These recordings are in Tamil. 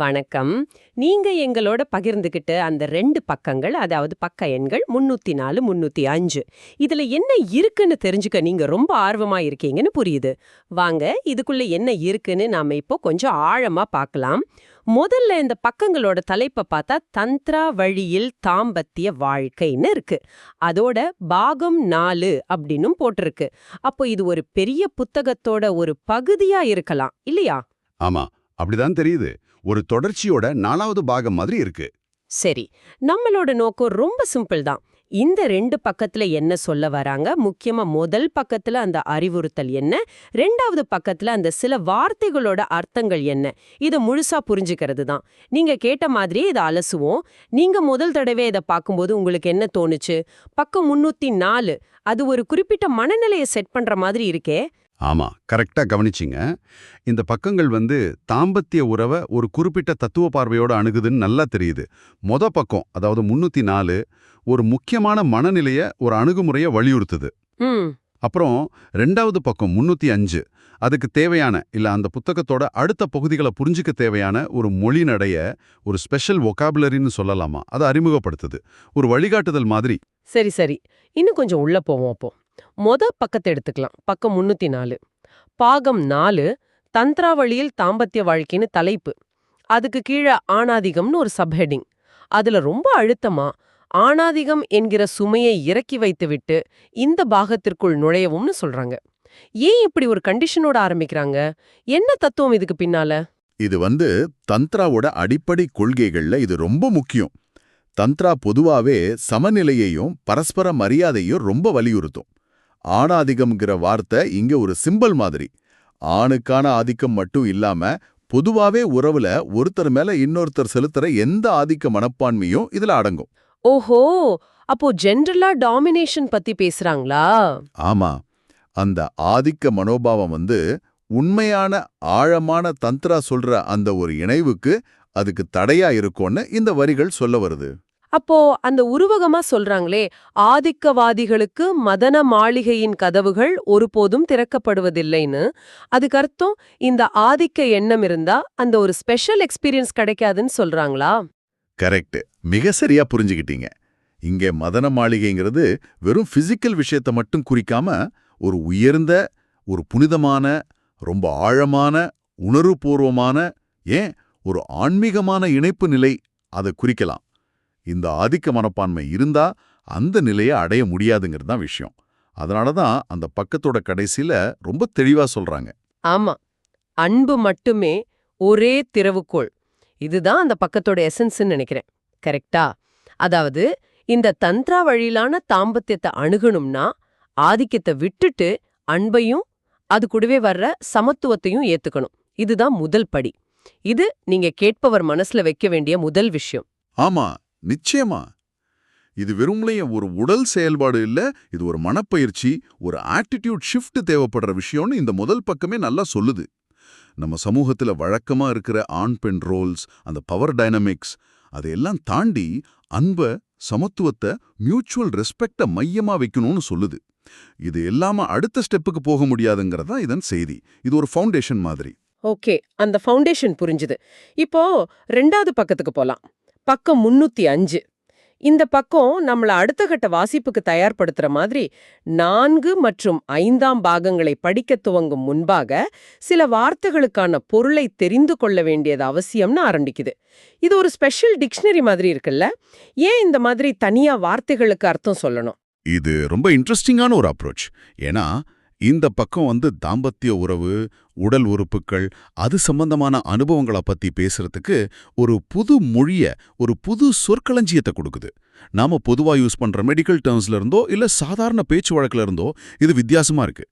வணக்கம். நீங்க எங்களோட பகிர்ந்துகிட்ட அந்த ரெண்டு பக்கங்கள் அதாவது பக்க எண்கள் முன்னூத்தி நாலு முன்னூத்தி அஞ்சு இதுல என்ன இருக்குன்னு தெரிஞ்சுக்க நீங்க ரொம்ப ஆர்வமா இருக்கீங்கன்னு புரியுது. வாங்க இதுக்குள்ள என்ன இருக்குன்னு நாம இப்போ கொஞ்சம் ஆழமா பார்க்கலாம் முதல்ல இந்த பக்கங்களோட தலைப்பை பார்த்தா தந்த்ரா வழியில் தாம்பத்திய வாழ்க்கைன்னு இருக்கு. அதோட பாகம் நாலு அப்படின்னும் போட்டிருக்கு. அப்போ இது ஒரு பெரிய புத்தகத்தோட ஒரு பகுதியா இருக்கலாம் இல்லையா? ஆமா அப்படிதான் தெரியுது. ஒரு தொடர்ச்சியோட நாலாவது பாகம் மாதிரி இருக்கு. சரி நம்மளோட நோக்கம் ரொம்ப சிம்பிள் தான். இந்த ரெண்டு பக்கத்துல என்ன சொல்ல வராங்க? முக்கியமா முதல் பக்கத்துல அந்த அறிவுறுத்தல் என்ன? ரெண்டாவது பக்கத்துல அந்த சில வார்த்தைகளோட அர்த்தங்கள் என்ன? இத முழுசா புரிஞ்சுக்கிறது தான். நீங்க கேட்ட மாதிரியே இதை அலசுவோம். நீங்க முதல் தடவை இதை பார்க்கும்போது உங்களுக்கு என்ன தோணுச்சு? பக்கம் முன்னூத்தி நாலு. அது ஒரு குறிப்பிட்ட மனநிலையை செட் பண்ற மாதிரி இருக்கே. ஆமா கரெக்டா கவனிச்சிங்க. இந்த பக்கங்கள் வந்து தாம்பத்திய உறவை ஒரு குறிப்பிட்ட தத்துவ பார்வையோட அணுகுதுன்னு நல்லா தெரியுது. மொத பக்கம் அதாவது முன்னூத்தி நாலு ஒரு முக்கியமான மனநிலைய ஒரு அணுகுமுறைய வலியுறுத்துது. அப்புறம் ரெண்டாவது பக்கம் முன்னூத்தி அஞ்சு அதுக்கு தேவையான இல்ல அந்த புத்தகத்தோட அடுத்த பகுதிகளை புரிஞ்சுக்க தேவையான ஒரு மொழி நடைய ஒரு ஸ்பெஷல் ஒகாபுலரின்னு சொல்லலாமா? அதை அறிமுகப்படுத்துது. ஒரு வழிகாட்டுதல் மாதிரி. சரி சரி. இன்னும் கொஞ்சம் உள்ள போவோம் அப்போ. மொத பக்கத்தை எடுத்துக்கலாம். பக்கம் முன்னூத்தி நாலு பாகம் நாலு தந்திராவளியில் தாம்பத்திய வாழ்க்கைன்னு தலைப்பு. அதுக்கு கீழே ஆணாதிகம்னு ஒரு சப்ஹெட்டிங் அதுல ரொம்ப அழுத்தமா ஆணாதிகம் என்கிற சுமையை இறக்கி வைத்துவிட்டு இந்த பாகத்திற்குள் நுழையவும்னு சொல்றாங்க. ஏன் இப்படி ஒரு கண்டிஷனோட ஆரம்பிக்கிறாங்க? என்ன தத்துவம் இதுக்கு பின்னால? இது வந்து தந்த்ராவோட அடிப்படை கொள்கைகள்ல இது ரொம்ப முக்கியம். தந்த்ரா பொதுவாவே சமநிலையையும் பரஸ்பர மரியாதையும் ரொம்ப வலியுறுத்தும். ஆணாதிகம்ங்கிற வார்த்தை இங்க ஒரு சிம்பல் மாதிரி. ஆணுக்கான ஆதிக்கம் மட்டும் இல்லாம பொதுவாவே உறவுல ஒருத்தர் மேல இன்னொருத்தர் செலுத்துற எந்த ஆதிக்க மனப்பான்மையும் இதுல அடங்கும். ஓஹோ! அப்போ ஜென்ரலா டாமினேஷன் பத்தி பேசுறாங்களா? ஆமா. அந்த ஆதிக்க மனோபாவம் வந்து உண்மையான ஆழமான தந்த்ரா சொல்ற அந்த ஒரு இணைவுக்கு அதுக்கு தடையா இருக்கும்னு இந்த வரிகள் சொல்ல வருது. அப்போ அந்த உருவகமா சொல்றாங்களே ஆதிக்கவாதிகளுக்கு மதன மாளிகையின் கதவுகள் ஒருபோதும் திறக்கப்படுவதில்லைன்னு. அதுக்கு அர்த்தம் இந்த ஆதிக்க எண்ணம் இருந்தா அந்த ஒரு ஸ்பெஷல் எக்ஸ்பீரியன்ஸ் கிடைக்காதுன்னு சொல்றாங்களா? கரெக்ட். மிக சரியா புரிஞ்சுக்கிட்டீங்க. இங்கே மதன மாளிகைங்கிறது வெறும் பிசிக்கல் விஷயத்தை மட்டும் குறிக்காம ஒரு உயர்ந்த ஒரு புனிதமான ரொம்ப ஆழமான உணர்வுபூர்வமான ஏன் ஒரு ஆன்மீகமான இணைப்பு நிலை அதை குறிக்கலாம். இந்த ஆதிக்க மனப்பான்மை இருந்தா அந்த நிலையை அடைய முடியாதுங்கிறது தான் விஷயம். அதனால தான் அந்த பக்கத்தோட கடைசியில ரொம்ப தெளிவா சொல்றாங்க. ஆமா. அன்பு மட்டுமே ஒரே திறவுகோள். இதுதான் அந்த பக்கத்தோட எசன்ஸ்ன்னு நினைக்கிறேன். கரெக்டா? அதாவது இந்த தந்த்ரா வழியிலான தாம்பத்தியத்தை அணுகணும்னா ஆதிக்கத்தை விட்டுட்டு அன்பையும் அது கூடவே வர்ற சமத்துவத்தையும் ஏத்துக்கணும். இதுதான் முதல் படி. இது நீங்க கேட்பவர் மனசுல வைக்க வேண்டிய முதல் விஷயம். ஆமா. நிச்சயமா. இது வெறும்லையே ஒரு உடல் செயல்பாடு இல்ல இது ஒரு மனப்பயிற்சி ஒரு ஆட்டிடியூட் ஷிஃப்ட் தேவைப்படுற விஷயம்னு இந்த முதல் பக்கமே நல்லா சொல்லுது. நம்ம சமூகத்துல வழக்கமா இருக்கிற ஆண் பெண் ரோல்ஸ் அந்த பவர் டைனமிக்ஸ் அதையெல்லாம் தாண்டி அன்ப சமத்துவத்தை மியூச்சுவல் ரெஸ்பெக்ட மையமா வைக்கணும்னு சொல்லுது. இது இல்லாம அடுத்த ஸ்டெப்புக்கு போக முடியாதுங்கிறதா இதன் செய்தி. இது ஒரு ஃபவுண்டேஷன் மாதிரி. ஓகே அந்த ஃபவுண்டேஷன் புரிஞ்சுது. இப்போ ரெண்டாவது பக்கத்துக்கு போலாம். பக்கம் முன்னூத்தி அஞ்சு. இந்த பக்கம் நம்மள அடுத்த கட்ட வாசிப்புக்கு தயார்படுத்துற மாதிரி நான்கு மற்றும் ஐந்தாம் பாகங்களை படிக்க துவங்கும் முன்பாக சில வார்த்தைகளுக்கான பொருளை தெரிந்து கொள்ள வேண்டியது அவசியம்னு ஆரம்பிக்குது. இது ஒரு ஸ்பெஷல் டிக்ஷனரி மாதிரி இருக்குல்ல? ஏன் இந்த மாதிரி தனியா வார்த்தைகளுக்கு அர்த்தம் சொல்லணும்? இது ரொம்ப இன்ட்ரெஸ்டிங்கான ஒரு அப்ரோச். ஏன்னா இந்த பக்கம் வந்து தாம்பத்திய உறவு உடல் உறுப்புகள் அது சம்பந்தமான அனுபவங்களை பத்தி பேசுறதுக்கு ஒரு புது மொழிய ஒரு புது சொற்களஞ்சியத்தை கொடுக்குது. நாம பொதுவா யூஸ் பண்ற மெடிக்கல் டேர்ம்ஸ்ல இருந்தோ இல்ல சாதாரண பேச்சு வழக்குல இருந்தோ இது வித்தியாசமா இருக்கு.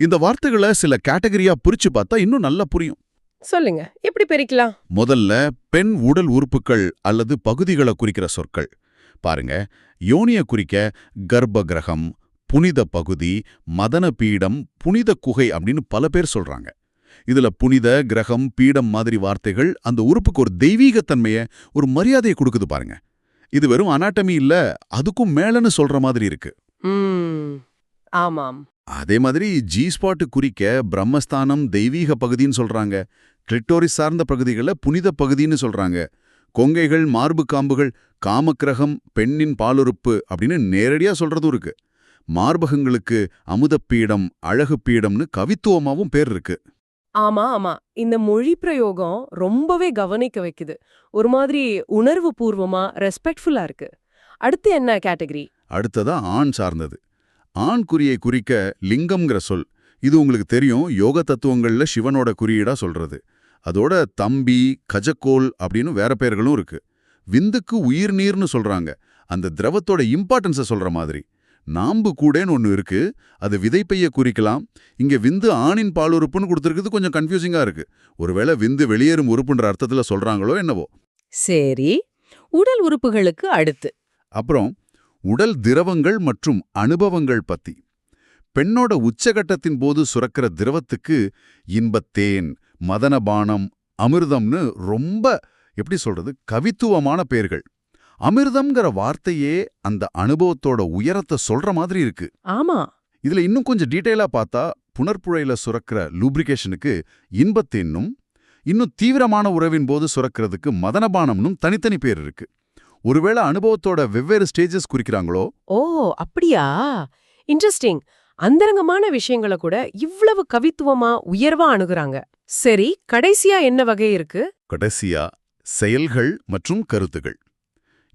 இந்த வார்த்தைகளை சில கேட்டகரியா பிரிச்சு பார்த்தா இன்னும் நல்லா புரியும். சொல்லுங்க எப்படி பிரிக்கலாம்? முதல்ல பெண் உடல் உறுப்புகள் அல்லது பகுதிகளை குறிக்கிற சொற்கள். பாருங்க யோனிய குறிக்க கர்ப்ப கிரகம் புனித பகுதி மதன பீடம் புனித குகை அப்படின்னு பல பேர் சொல்றாங்க. இதுல புனித கிரகம் பீடம் மாதிரி வார்த்தைகள் அந்த உறுப்புக்கு ஒரு தெய்வீகத்தன்மைய ஒரு மரியாதையை கொடுக்குது பாருங்க. இது வெறும் அனாட்டமி இல்ல அதுக்கும் மேலன்னு சொல்ற மாதிரி இருக்கு. ஆமாம். அதே மாதிரி ஜி ஸ்பாட் குறிக்க பிரம்மஸ்தானம் தெய்வீக பகுதின்னு சொல்றாங்க. கிளிட்டோரிஸ் சார்ந்த பகுதிகளை புனித பகுதின்னு சொல்றாங்க. கொங்கைகள் மார்பு காம்புகள் காமக்கிரகம் பெண்ணின் பாலுறுப்பு அப்படின்னு நேரடியா சொல்றதும் இருக்கு. மார்பகங்களுக்கு அமுதப்பீடம் அழகு பீடம்னு கவித்துவமாவும் பேர் இருக்கு. ஆமா ஆமா. இந்த மொழி பிரயோகம் ரொம்பவே கவனிக்க வைக்குது. ஒரு மாதிரி உணர்வு பூர்வமா ரெஸ்பெக்ட்ஃபுல்லா இருக்கு. அடுத்து என்ன கேட்டகரி? அடுத்ததா ஆண் சார்ந்தது. ஆண் குறியை குறிக்க லிங்கம்ங்கிற சொல். இது உங்களுக்கு தெரியும். யோக தத்துவங்கள்ல சிவனோட குறியீடா சொல்றது. அதோட தம்பி கஜக்கோல் அப்படின்னு வேற பெயர்களும் இருக்கு. விந்துக்கு உயிர் நீர்னு சொல்றாங்க. அந்த திரவத்தோட இம்பார்ட்டன்ஸை சொல்ற மாதிரி. நாம்பு கூடேன்னு ஒன்று இருக்கு. அது விதைப்பைய குறிக்கலாம். இங்க விந்து ஆணின் பாலுறுப்புன்னு கொடுத்துருக்குது கொஞ்சம் கன்ஃபியூசிங்கா இருக்கு. ஒருவேளை விந்து வெளியேறும் உறுப்புன்ற அர்த்தத்துல சொல்றாங்களோ என்னவோ. சரி உடல் உறுப்புகளுக்கு அடுத்து. அப்புறம் உடல் திரவங்கள் மற்றும் அனுபவங்கள் பத்தி. பெண்ணோட உச்சகட்டத்தின் போது சுரக்கிற திரவத்துக்கு இன்பத்தேன் மதனபானம் அமிர்தம்னு ரொம்ப எப்படி சொல்றது கவித்துவமான பெயர்கள் அமிர்தம்ங்கிற வார்த்தையே அந்த அனுபவத்தோட உயரத்தை சொல்ற மாதிரி இருக்கு. ஆமா. இதுல இன்னும் கொஞ்சம் டீட்டெயிலா பார்த்தா புனர்ப்புழையில சுரக்கிற லூப்ரிகேஷனுக்கு இன்பத்தேன்னும் இன்னும் தீவிரமான உறவின் போது சுரக்கிறதுக்கு மதனபானம்னும் தனித்தனி பேர் இருக்கு. ஒருவேளை அனுபவத்தோட வெவ்வேறு ஸ்டேஜஸ் குறிக்கிறாங்களோ? ஓ அப்படியா? இன்ட்ரெஸ்டிங் அந்தரங்கமான விஷயங்களை கூட இவ்வளவு கவித்துவமா உயர்வா அணுகுறாங்க. சரி கடைசியா என்ன வகை இருக்கு? கடைசியா செயல்கள் மற்றும் கருத்துகள்.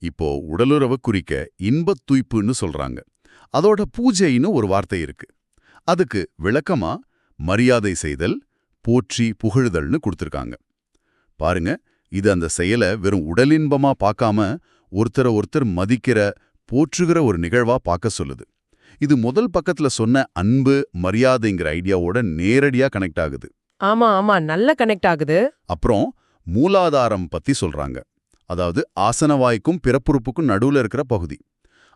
இப்போ உடலுறவு குறிக்க இன்பத் துய்ப்புன்னு சொல்றாங்க. அதோட பூஜைன்னு ஒரு வார்த்தை இருக்கு. அதுக்கு விளக்கமா மரியாதை செய்தல் போற்றி புகழுதல்னு கொடுத்திருக்காங்க. பாருங்க இது அந்த செயலை வெறும் உடலின்பமா பார்க்காம ஒருத்தரை ஒருத்தர் மதிக்கிற போற்றுகிற ஒரு நிகழ்வா பார்க்க சொல்லுது. இது முதல் பக்கத்துல சொன்ன அன்பு மரியாதைங்கிற ஐடியாவோட நேரடியா கனெக்ட் ஆகுது. ஆமா ஆமா நல்ல கனெக்ட் ஆகுது. அப்புறம் மூலாதாரம் பத்தி சொல்றாங்க. அதாவது ஆசனவாய்க்கும் பிறப்புறுப்புக்கும் நடுவுல இருக்கிற பகுதி.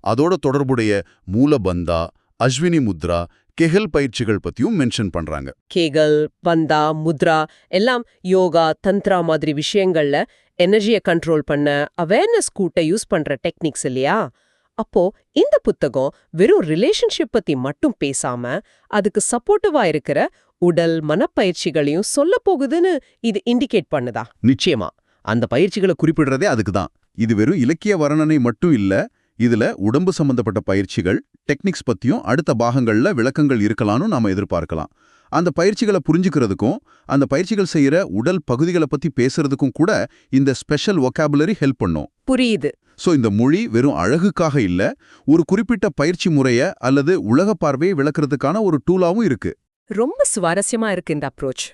அதோட தொடர்புடைய மூலபந்தா அஸ்வினி முத்ரா கெஹல் பயிற்சிகள் பத்தியும் மென்ஷன் பண்றாங்க. கேகல் பந்தா முத்ரா எல்லாம் யோகா தந்த்ரா மாதிரி விஷயங்கள்ல எனர்ஜியை கண்ட்ரோல் பண்ண அவேர்னஸ் கூட்ட யூஸ் பண்ற டெக்னிக்ஸ் இல்லையா? அப்போ இந்த புத்தகம் வெறும் ரிலேஷன்ஷிப் பத்தி மட்டும் பேசாம அதுக்கு சப்போர்ட்டிவா இருக்கிற உடல் மனப்பயிற்சிகளையும் சொல்ல போகுதுன்னு இது இண்டிகேட் பண்ணுதா? நிச்சயமா. அந்த பயிற்சிகளை குறிப்பிடுறதே அதுக்கு தான் இது வெறும் இலக்கிய வர்ணனை மட்டும் இல்ல இதுல உடம்பு சம்பந்தப்பட்ட பயிற்சிகள் டெக்னிக்ஸ் பத்தியும் அடுத்த பாகங்கள்ல விளக்கங்கள் இருக்கலாம்னு நாம எதிர்பார்க்கலாம். அந்த பயிற்சிகளை புரிஞ்சுக்கிறதுக்கும் அந்த பயிற்சிகள் செய்யற உடல் பகுதிகளை பத்தி பேசுறதுக்கும் கூட இந்த ஸ்பெஷல் ஒகாபுலரி ஹெல்ப் பண்ணும். புரியுது. சோ இந்த மொழி வெறும் அழகுக்காக இல்ல ஒரு குறிப்பிட்ட பயிற்சி முறைய அல்லது உலக பார்வையை விளக்குறதுக்கான ஒரு டூலாவும் இருக்கு. ரொம்ப சுவாரஸ்யமா இருக்கு இந்த அப்ரோச்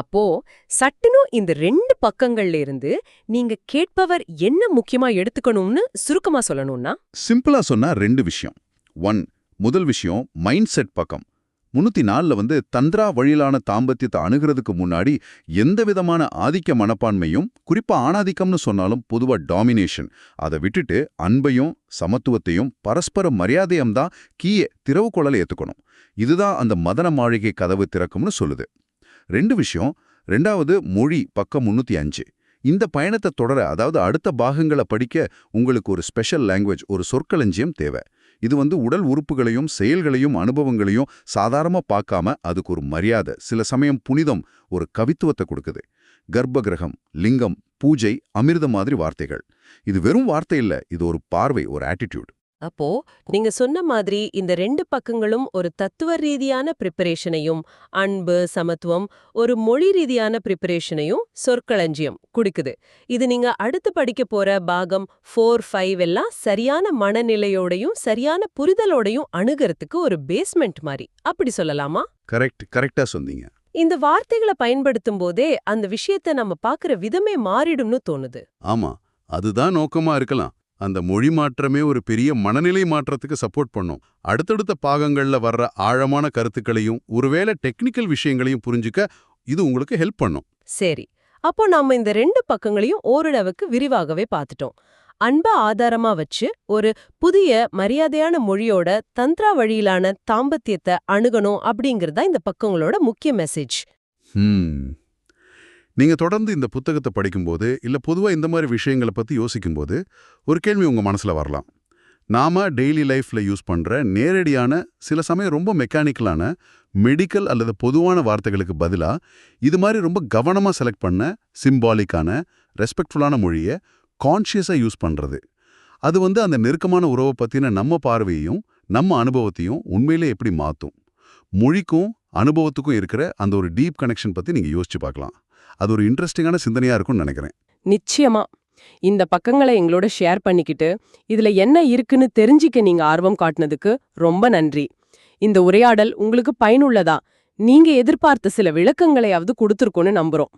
அப்போ சட்டுன்னு இந்த ரெண்டு பக்கங்கள்ல இருந்து நீங்க கேட்பவர் என்ன முக்கியமா எடுத்துக்கணும்னு சுருக்கமா சொல்லணும்னா? சிம்பிளா சொன்னா ரெண்டு விஷயம். ஒன் முதல் விஷயம் மைண்ட் செட் பக்கம். முன்னூத்தி நாலுல வந்து தந்திரா வழியிலான தாம்பத்தியத்தை அணுகிறதுக்கு முன்னாடி எந்த விதமான ஆதிக்க மனப்பான்மையும் குறிப்பா ஆணாதிக்கம்னு சொன்னாலும் பொதுவா டாமினேஷன். அதை விட்டுட்டு அன்பையும் சமத்துவத்தையும் பரஸ்பர மரியாதையும் தான் கீயே திறவுக்குழலை ஏத்துக்கணும். இதுதான் அந்த மதன மாளிகை கதவு திறக்கும்னு சொல்லுது. ரெண்டு விஷயம். ரெண்டாவது மொழி பக்கம் முன்னூத்தி அஞ்சு. இந்த பயணத்தை தொடர அதாவது அடுத்த பாகங்களை படிக்க உங்களுக்கு ஒரு ஸ்பெஷல் லாங்குவேஜ் ஒரு சொற்களஞ்சியம் தேவை. இது வந்து உடல் உறுப்புகளையும் செயல்களையும் அனுபவங்களையும் சாதாரணமா பார்க்காம அதுக்கு ஒரு மரியாதை சில சமயம் புனிதம் ஒரு கவித்துவத்தை கொடுக்குது. கர்ப்பகிரகம் லிங்கம் பூஜை அமிர்த மாதிரி வார்த்தைகள். இது வெறும் வார்த்தை இல்லை இது ஒரு பார்வை ஒரு ஆட்டிடியூட் அப்போ நீங்க சொன்ன மாதிரி இந்த ரெண்டு பக்கங்களும் ஒரு தத்துவ ரீதியான ப்ரிப்பரேஷனையும் அன்பு சமத்துவம் ஒரு மொழி ரீதியான ப்ரிப்பரேஷனையும் சொற்களஞ்சியம் குடுக்குது. இது நீங்க அடுத்து படிக்க போற பாகம் ஃபோர் ஃபைவ் எல்லாம் சரியான மனநிலையோடையும் சரியான புரிதலோடையும் அணுகிறதுக்கு ஒரு பேஸ்மெண்ட் மாதிரி. அப்படி சொல்லலாமா? கரெக்ட் கரெக்டா சொன்னீங்க. இந்த வார்த்தைகளை பயன்படுத்தும் போதே அந்த விஷயத்த நம்ம பாக்குற விதமே மாறிடும்னு தோணுது. ஆமா அதுதான் நோக்கமா இருக்கலாம். அந்த மொழி மாற்றமே ஒரு பெரிய மனநிலை மாற்றத்துக்கு சப்போர்ட் பண்ணும். அடுத்தடுத்த பாகங்கள்ல வர்ற ஆழமான கருத்துக்களையும் ஒருவேளை டெக்னிக்கல் விஷயங்களையும் புரிஞ்சுக்க இது உங்களுக்கு ஹெல்ப் பண்ணும். சரி. அப்போ நாம இந்த ரெண்டு பக்கங்களையும் ஓரளவுக்கு விரிவாகவே பார்த்துட்டோம். அன்ப ஆதாரமா வச்சு ஒரு புதிய மரியாதையான மொழியோட தந்திரா வழியிலான தாம்பத்தியத்தை அணுகணும் அப்படிங்கறது தான் இந்த பக்கங்களோட முக்கிய மெசேஜ் நீங்கள் நீங்க தொடர்ந்து இந்த புத்தகத்தை படிக்கும்போது இல்ல பொதுவா இந்த மாதிரி விஷயங்களை பத்தி யோசிக்கும்போது ஒரு கேள்வி உங்க மனசுல வரலாம். நாம டெய்லி லைஃப்ல யூஸ் பண்ற நேரடியான சில சமயம் ரொம்ப மெக்கானிக்கலான மெடிக்கல் அல்லது பொதுவான வார்த்தைகளுக்கு பதிலா இது மாதிரி ரொம்ப கவனமா செலக்ட் பண்ண சிம்பாலிக்கான ரெஸ்பெக்ட்ஃபுல்லான மொழியை கான்ஷியஸாக யூஸ் பண்றது. அது வந்து அந்த நெருக்கமான உறவை பத்தின நம்ம பார்வையையும் நம்ம அனுபவத்தையும் உண்மையிலே எப்படி மாத்தும்? மொழிக்கும் அனுபவத்துக்கும் இருக்கிற அந்த ஒரு டீப் கனெக்ஷன் பத்தி நீங்க யோசிச்சு பார்க்கலாம். அது ஒரு இன்ட்ரெஸ்டிங்கான சிந்தனையா இருக்கும்னு நினைக்கிறேன். நிச்சயமா. இந்த பக்கங்களை எங்களோட ஷேர் பண்ணிக்கிட்டு இதுல என்ன இருக்குன்னு தெரிஞ்சிக்க நீங்க ஆர்வம் காட்டினதுக்கு ரொம்ப நன்றி. இந்த உரையாடல் உங்களுக்கு பயனுள்ளதா? நீங்க எதிர்பார்த்த சில விளக்கங்களையாவது கொடுத்துருக்கோன்னு நம்புறோம்.